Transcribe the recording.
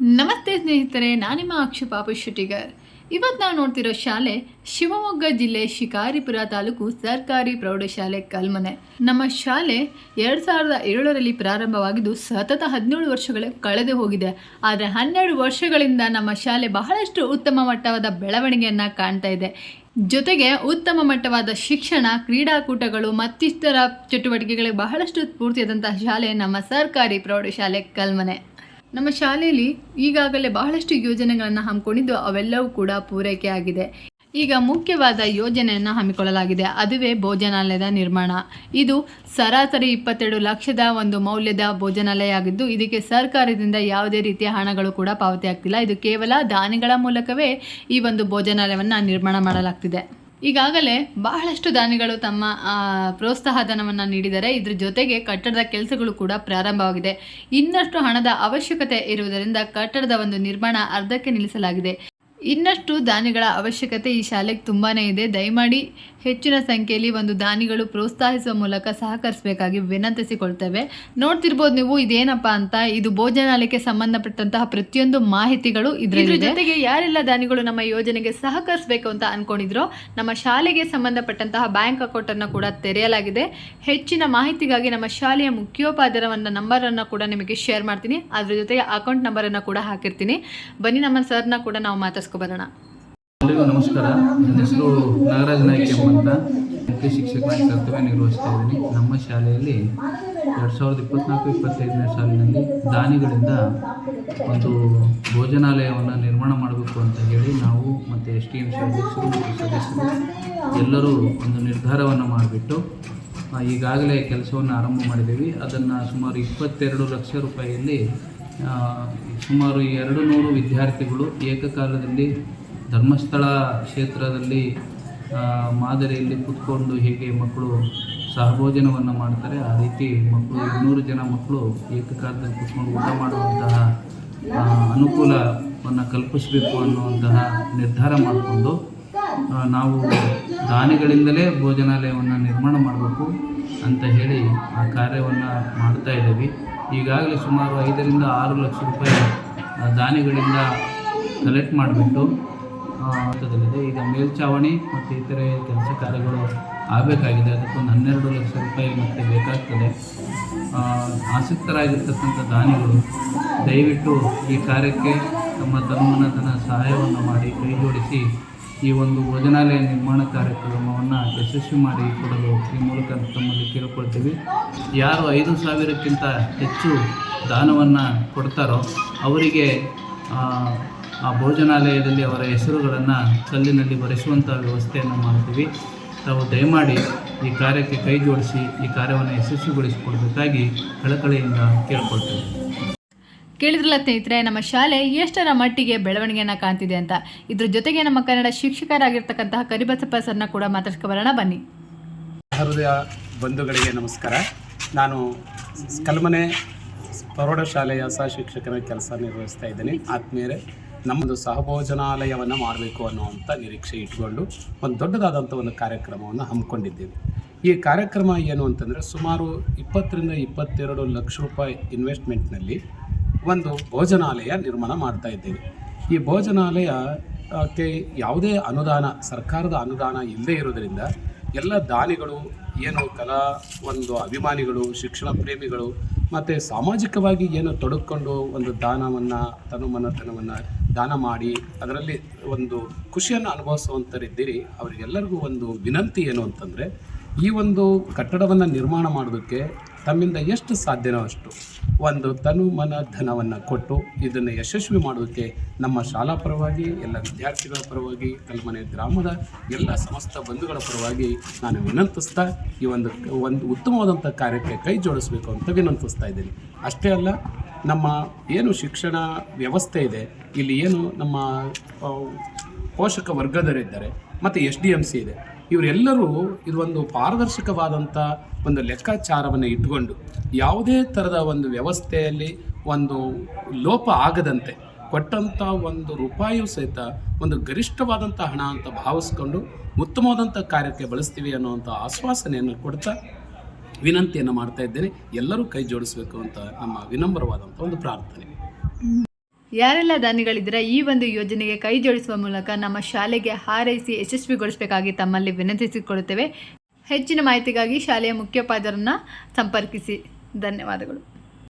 ನಮಸ್ತೆ ಸ್ನೇಹಿತರೆ ನಾನು ನಿಮ್ಮ ಅಕ್ಷು ಇವತ್ತು ನಾವು ನೋಡ್ತಿರೋ ಶಾಲೆ ಶಿವಮೊಗ್ಗ ಜಿಲ್ಲೆ ಶಿಕಾರಿಪುರ ತಾಲೂಕು ಸರ್ಕಾರಿ ಪ್ರೌಢಶಾಲೆ ಕಲ್ಮನೆ. ನಮ್ಮ ಶಾಲೆ ಎರಡು ಸಾವಿರದ ಏಳರಲ್ಲಿ ಪ್ರಾರಂಭವಾಗಿದ್ದು ಸತತ ಹದಿನೇಳು ವರ್ಷಗಳು ಕಳೆದು ಹೋಗಿದೆ. ಆದರೆ ಹನ್ನೆರಡು ವರ್ಷಗಳಿಂದ ನಮ್ಮ ಶಾಲೆ ಬಹಳಷ್ಟು ಉತ್ತಮ ಮಟ್ಟವಾದ ಬೆಳವಣಿಗೆಯನ್ನು ಕಾಣ್ತಾ ಇದೆ. ಜೊತೆಗೆ ಉತ್ತಮ ಮಟ್ಟವಾದ ಶಿಕ್ಷಣ, ಕ್ರೀಡಾಕೂಟಗಳು ಮತ್ತಿತರ ಚಟುವಟಿಕೆಗಳಿಗೆ ಬಹಳಷ್ಟು ಸ್ಫೂರ್ತಿಯಾದಂತಹ ಶಾಲೆ ನಮ್ಮ ಸರ್ಕಾರಿ ಪ್ರೌಢಶಾಲೆ ಕಲ್ಮನೆ. ನಮ್ಮ ಶಾಲೆಯಲ್ಲಿ ಈಗಾಗಲೇ ಬಹಳಷ್ಟು ಯೋಜನೆಗಳನ್ನು ಹಮ್ಮಿಕೊಂಡಿದ್ದು ಅವೆಲ್ಲವೂ ಕೂಡ ಪೂರೈಕೆ ಆಗಿದೆ. ಈಗ ಮುಖ್ಯವಾದ ಯೋಜನೆಯನ್ನು ಹಮ್ಮಿಕೊಳ್ಳಲಾಗಿದೆ. ಅದುವೇ ಭೋಜನಾಲಯದ ನಿರ್ಮಾಣ. ಇದು ಸರಾಸರಿ ಇಪ್ಪತ್ತೆರಡು ಲಕ್ಷದ ಒಂದು ಮೌಲ್ಯದ ಭೋಜನಾಲಯ ಆಗಿದ್ದು, ಇದಕ್ಕೆ ಸರ್ಕಾರದಿಂದ ಯಾವುದೇ ರೀತಿಯ ಹಣಗಳು ಕೂಡ ಪಾವತಿ ಆಗ್ತಿಲ್ಲ ಇದು ಕೇವಲ ದಾನಿಗಳ ಮೂಲಕವೇ ಈ ಒಂದು ಭೋಜನಾಲಯವನ್ನು ನಿರ್ಮಾಣ ಮಾಡಲಾಗ್ತಿದೆ. ಈಗಾಗಲೇ ಬಹಳಷ್ಟು ದಾನಿಗಳು ತಮ್ಮ ಆ, ಪ್ರೋತ್ಸಾಹಧನವನ್ನು ನೀಡಿದರೆ ಇದ್ರ ಜೊತೆಗೆ ಕಟ್ಟಡದ ಕೆಲಸಗಳು ಕೂಡ ಪ್ರಾರಂಭವಾಗಿದೆ. ಇನ್ನಷ್ಟು ಹಣದ ಅವಶ್ಯಕತೆ ಇರುವುದರಿಂದ ಕಟ್ಟಡದ ಒಂದು ನಿರ್ಮಾಣ ಅರ್ಧಕ್ಕೆ ನಿಲ್ಲಿಸಲಾಗಿದೆ. ಇನ್ನಷ್ಟು ದಾನಿಗಳ ಅವಶ್ಯಕತೆ ಈ ಶಾಲೆಗೆ ತುಂಬಾ ಇದೆ. ದಯಮಾಡಿ ಹೆಚ್ಚಿನ ಸಂಖ್ಯೆಯಲ್ಲಿ ಒಂದು ದಾನಿಗಳು ಪ್ರೋತ್ಸಾಹಿಸುವ ಮೂಲಕ ಸಹಕರಿಸಬೇಕಾಗಿ ವಿನಂತಿಸಿಕೊಳ್ತೇವೆ. ನೋಡ್ತಿರ್ಬೋದು ನೀವು ಇದೇನಪ್ಪ ಅಂತ, ಇದು ಭೋಜನಾಲಯಕ್ಕೆ ಸಂಬಂಧಪಟ್ಟಂತಹ ಪ್ರತಿಯೊಂದು ಮಾಹಿತಿಗಳು ಇದ್ರ ಜೊತೆಗೆ ಯಾರೆಲ್ಲ ದಾನಿಗಳು ನಮ್ಮ ಯೋಜನೆಗೆ ಸಹಕರಿಸಬೇಕು ಅಂತ ಅನ್ಕೊಂಡಿದ್ರೋ, ನಮ್ಮ ಶಾಲೆಗೆ ಸಂಬಂಧಪಟ್ಟಂತಹ ಬ್ಯಾಂಕ್ ಅಕೌಂಟ್ ಅನ್ನು ಕೂಡ ತೆರೆಯಲಾಗಿದೆ. ಹೆಚ್ಚಿನ ಮಾಹಿತಿಗಾಗಿ ನಮ್ಮ ಶಾಲೆಯ ಮುಖ್ಯೋಪಾಧ್ಯಾಯರವನ್ನ ನಂಬರ್ ಅನ್ನು ಕೂಡ ನಿಮಗೆ ಶೇರ್ ಮಾಡ್ತೀನಿ. ಅದ್ರ ಜೊತೆಗೆ ಅಕೌಂಟ್ ನಂಬರ್ ಅನ್ನು ಕೂಡ ಹಾಕಿರ್ತೀನಿ. ಬನ್ನಿ ನಮ್ಮ ಸರ್ನ ಕೂಡ ನಾವು ಮಾತಾಡ್ಸ್ಕೊಬರೋಣ ಎಲ್ಲರಿಗೂ ನಮಸ್ಕಾರ. ನನ್ನ ಹೆಸರು ನಾಗರಾಜ್ ನಾಯ್ಕ ಎಂಬಂತ. ಮುಖ್ಯ ಶಿಕ್ಷಕನಾಗಿ ಕರ್ತವ್ಯ ನಿರ್ವಹಿಸ್ತಾ ಇದ್ದೀನಿ ನಮ್ಮ ಶಾಲೆಯಲ್ಲಿ ಎರಡು ಸಾವಿರದ ಇಪ್ಪತ್ನಾಲ್ಕು, ಇಪ್ಪತ್ತೈದನೇ ಸಾಲಿನಲ್ಲಿ ದಾನಿಗಳಿಂದ ಒಂದು ಭೋಜನಾಲಯವನ್ನು ನಿರ್ಮಾಣ ಮಾಡಬೇಕು ಅಂತ ಹೇಳಿ ನಾವು ಮತ್ತು ಎಸ್ ಟಿ ಎಂ ಸಿ ಅಧ್ಯಕ್ಷರು ಸದಸ್ಯರು ಎಲ್ಲರೂ ಒಂದು ನಿರ್ಧಾರವನ್ನು ಮಾಡಿಬಿಟ್ಟು ಈಗಾಗಲೇ ಕೆಲಸವನ್ನು ಆರಂಭ ಮಾಡಿದ್ದೀವಿ. ಅದನ್ನು ಸುಮಾರು ಇಪ್ಪತ್ತೆರಡು ಲಕ್ಷ ರೂಪಾಯಿಯಲ್ಲಿ ಸುಮಾರು ಎರಡು ನೂರು ವಿದ್ಯಾರ್ಥಿಗಳು ಏಕಕಾಲದಲ್ಲಿ ಧರ್ಮಸ್ಥಳ ಕ್ಷೇತ್ರದಲ್ಲಿ ಮಾದರಿಯಲ್ಲಿ ಕೂತ್ಕೊಂಡು ಹೇಗೆ ಮಕ್ಕಳು ಸಹಭೋಜನವನ್ನು ಮಾಡ್ತಾರೆ, ಆ ರೀತಿ ಮಕ್ಕಳು, ಇನ್ನೂರು ಜನ ಮಕ್ಕಳು ಏಕಕಾಲದಲ್ಲಿ ಕೂತ್ಕೊಂಡು ಊಟ ಮಾಡುವಂತಹ ಅನುಕೂಲವನ್ನು ಕಲ್ಪಿಸಬೇಕು ಅನ್ನುವಂತಹ ನಿರ್ಧಾರ ಮಾಡಿಕೊಂಡು ನಾವು ದಾನಿಗಳಿಂದಲೇ ಭೋಜನಾಲಯವನ್ನು ನಿರ್ಮಾಣ ಮಾಡಬೇಕು ಅಂತ ಹೇಳಿ ಆ ಕಾರ್ಯವನ್ನು ಮಾಡ್ತಾ ಇದ್ದೀವಿ. ಈಗಾಗಲೇ ಸುಮಾರು ಐದರಿಂದ ಆರು ಲಕ್ಷ ರೂಪಾಯಿ ದಾನಿಗಳಿಂದ ಕಲೆಕ್ಟ್ ಮಾಡಿಬಿಟ್ಟು ಹಂತದಲ್ಲಿದೆ ಈಗ ಮೇಲ್ಚಾವಣಿ ಮತ್ತು ಇತರೆ ಕೆಲಸ ಕಾರ್ಯಗಳು ಆಗಬೇಕಾಗಿದೆ. ಅದಕ್ಕೊಂದು ಹನ್ನೆರಡು ಲಕ್ಷ ರೂಪಾಯಿ ಮತ್ತೆ ಬೇಕಾಗ್ತದೆ. ಆಸಕ್ತರಾಗಿರ್ತಕ್ಕಂಥ ದಾನಿಗಳು ದಯವಿಟ್ಟು ಈ ಕಾರ್ಯಕ್ಕೆ ತಮ್ಮ ತನುಮನ ಧನ ಸಹಾಯವನ್ನು ಮಾಡಿ ಕೈ ಜೋಡಿಸಿ ಈ ಒಂದು ಭೋಜನಾಲಯ ನಿರ್ಮಾಣ ಕಾರ್ಯಕ್ರಮವನ್ನು ಯಶಸ್ವಿ ಮಾಡಿ ಕೊಡಲು ಈ ಮೂಲಕ ತಮ್ಮಲ್ಲಿ ಕೇಳಿಕೊಳ್ತೀವಿ. ಯಾರು ಐದು ಸಾವಿರಕ್ಕಿಂತ ಹೆಚ್ಚು ದಾನವನ್ನು ಕೊಡ್ತಾರೋ ಅವರಿಗೆ ಆ, ಭೋಜನಾಲಯದಲ್ಲಿ ಅವರ ಹೆಸರುಗಳನ್ನು ಕಲ್ಲಿನಲ್ಲಿ ಬರೆಸುವಂಥ ವ್ಯವಸ್ಥೆಯನ್ನು ಮಾಡ್ತೀವಿ. ತಾವು ದಯಮಾಡಿ ಈ ಕಾರ್ಯಕ್ಕೆ ಕೈ ಜೋಡಿಸಿ ಈ ಕಾರ್ಯವನ್ನು ಯಶಸ್ವಿಗೊಳಿಸಿಕೊಡಬೇಕಾಗಿ ಕಳಕಳಿಯಿಂದ ಕೇಳ್ಕೊಳ್ತೇವೆ. ಕೇಳಿದ್ರಲ್ಲ ಸ್ನೇಹಿತರೆ, ನಮ್ಮ ಶಾಲೆ ಎಷ್ಟರ ಮಟ್ಟಿಗೆ ಬೆಳವಣಿಗೆಯನ್ನು ಕಾಣ್ತಿದೆ ಅಂತ. ಇದ್ರ ಜೊತೆಗೆ ನಮ್ಮ ಕನ್ನಡ ಶಿಕ್ಷಕರಾಗಿರ್ತಕ್ಕಂತಹ ಕರಿಬಸಪ್ಪ ಸರ್ನ ಕೂಡ ಮಾತಾಡ್ಸ್ಕೊಬರೋಣ, ಬನ್ನಿ. ಹೃದಯ ಬಂಧುಗಳಿಗೆ ನಮಸ್ಕಾರ. ನಾನು ಕಲ್ಮನೆ ಪ್ರೌಢಶಾಲೆಯ ಸಹ ಶಿಕ್ಷಕನ ಕೆಲಸ ನಿರ್ವಹಿಸ್ತಾ ಇದ್ದೀನಿ. ಆತ್ಮೀಯರೇ, ನಮ್ಮದು ಸಹಭೋಜನಾಲಯವನ್ನು ಮಾಡಬೇಕು ಅನ್ನುವಂಥ ನಿರೀಕ್ಷೆ ಇಟ್ಕೊಂಡು ಒಂದು ದೊಡ್ಡದಾದಂಥ ಒಂದು ಕಾರ್ಯಕ್ರಮವನ್ನು ಹಮ್ಮಿಕೊಂಡಿದ್ದೀವಿ. ಈ ಕಾರ್ಯಕ್ರಮ ಏನು ಅಂತಂದರೆ, ಸುಮಾರು ಇಪ್ಪತ್ತರಿಂದ ಇಪ್ಪತ್ತೆರಡು ಲಕ್ಷ ರೂಪಾಯಿ ಇನ್ವೆಸ್ಟ್ಮೆಂಟ್ನಲ್ಲಿ ಒಂದು ಭೋಜನಾಲಯ ನಿರ್ಮಾಣ ಮಾಡ್ತಾ ಇದ್ದೇವೆ. ಈ ಭೋಜನಾಲಯಕ್ಕೆ ಯಾವುದೇ ಅನುದಾನ, ಸರ್ಕಾರದ ಅನುದಾನ ಇಲ್ಲದೇ ಇರೋದರಿಂದ ಎಲ್ಲ ದಾನಿಗಳು, ಏನು ಕಲಾ, ಒಂದು ಅಭಿಮಾನಿಗಳು, ಶಿಕ್ಷಣ ಪ್ರೇಮಿಗಳು, ಮತ್ತು ಸಾಮಾಜಿಕವಾಗಿ ಏನು ತೊಡಗಿಕೊಂಡು ಒಂದು ದಾನವನ್ನು, ತನುಮನತನವನ್ನು ದಾನ ಮಾಡಿ ಅದರಲ್ಲಿ ಒಂದು ಖುಷಿಯನ್ನು ಅನುಭವಿಸುವಂಥರಿದ್ದೀರಿ ಅವರಿಗೆಲ್ಲರಿಗೂ ಒಂದು ವಿನಂತಿ ಏನು ಅಂತಂದರೆ, ಈ ಒಂದು ಕಟ್ಟಡವನ್ನು ನಿರ್ಮಾಣ ಮಾಡೋದಕ್ಕೆ ತಮ್ಮಿಂದ ಎಷ್ಟು ಸಾಧ್ಯನೋ ಅಷ್ಟು ಒಂದು ತನು ಮನ ಧನವನ್ನು ಕೊಟ್ಟು ಇದನ್ನು ಯಶಸ್ವಿ ಮಾಡೋದಕ್ಕೆ ನಮ್ಮ ಶಾಲಾ ಪರವಾಗಿ, ಎಲ್ಲ ವಿದ್ಯಾರ್ಥಿಗಳ ಪರವಾಗಿ, ಕಲ್ಮನೆ ಗ್ರಾಮದ ಎಲ್ಲ ಸಮಸ್ತ ಬಂಧುಗಳ ಪರವಾಗಿ ನಾನು ವಿನಂತಿಸ್ತಾ ಈ ಒಂದು ಒಂದು ಉತ್ತಮವಾದಂಥ ಕಾರ್ಯಕ್ಕೆ ಕೈ ಜೋಡಿಸಬೇಕು ಅಂತ ವಿನಂತಿಸ್ತಾ ಇದ್ದೀನಿ. ಅಷ್ಟೇ ಅಲ್ಲ, ನಮ್ಮ ಏನು ಶಿಕ್ಷಣ ವ್ಯವಸ್ಥೆ ಇದೆ, ಇಲ್ಲಿ ಏನು ನಮ್ಮ ಪೋಷಕ ವರ್ಗದವರಿದ್ದಾರೆ ಮತ್ತು ಎಸ್ ಡಿ ಎಂ ಸಿ ಇದೆ. ಇವರೆಲ್ಲರೂ ಇದೊಂದು ಪಾರದರ್ಶಕವಾದಂಥ ಒಂದು ಲೆಕ್ಕಾಚಾರವನ್ನು ಇಟ್ಕೊಂಡು ಯಾವುದೇ ಥರದ ಒಂದು ವ್ಯವಸ್ಥೆಯಲ್ಲಿ ಒಂದು ಲೋಪ ಆಗದಂತೆ ಕೊಟ್ಟಂಥ ಒಂದು ರೂಪಾಯಿಯೂ ಸಹಿತ ಒಂದು ಗರಿಷ್ಠವಾದಂಥ ಹಣ ಅಂತ ಭಾವಿಸ್ಕೊಂಡು ಉತ್ತಮವಾದಂಥ ಕಾರ್ಯಕ್ಕೆ ಬಳಸ್ತೀವಿ ಅನ್ನುವಂಥ ಆಶ್ವಾಸನೆಯನ್ನು ಕೊಡ್ತಾ ವಿನಂತಿಯನ್ನು ಮಾಡ್ತಾ ಇದ್ದೇನೆ. ಎಲ್ಲರೂ ಕೈ ಜೋಡಿಸಬೇಕು ಅಂತ ನಮ್ಮ ವಿನಮ್ರವಾದಂಥ ಒಂದು ಪ್ರಾರ್ಥನೆ. ಯಾರೆಲ್ಲ ದಾನಿಗಳಿದ್ದೀರಾ ಈ ಒಂದು ಯೋಜನೆಗೆ ಕೈ ಜೋಡಿಸುವ ಮೂಲಕ ನಮ್ಮ ಶಾಲೆಗೆ ಹಾರೈಸಿ ಯಶಸ್ವಿಗೊಳಿಸಬೇಕಾಗಿ ತಮ್ಮಲ್ಲಿ ವಿನಂತಿಸಿಕೊಳ್ಳುತ್ತೇವೆ. ಹೆಚ್ಚಿನ ಮಾಹಿತಿಗಾಗಿ ಶಾಲೆಯ ಮುಖ್ಯೋಪಾಧ್ಯಾಯರನ್ನು ಸಂಪರ್ಕಿಸಿ. ಧನ್ಯವಾದಗಳು.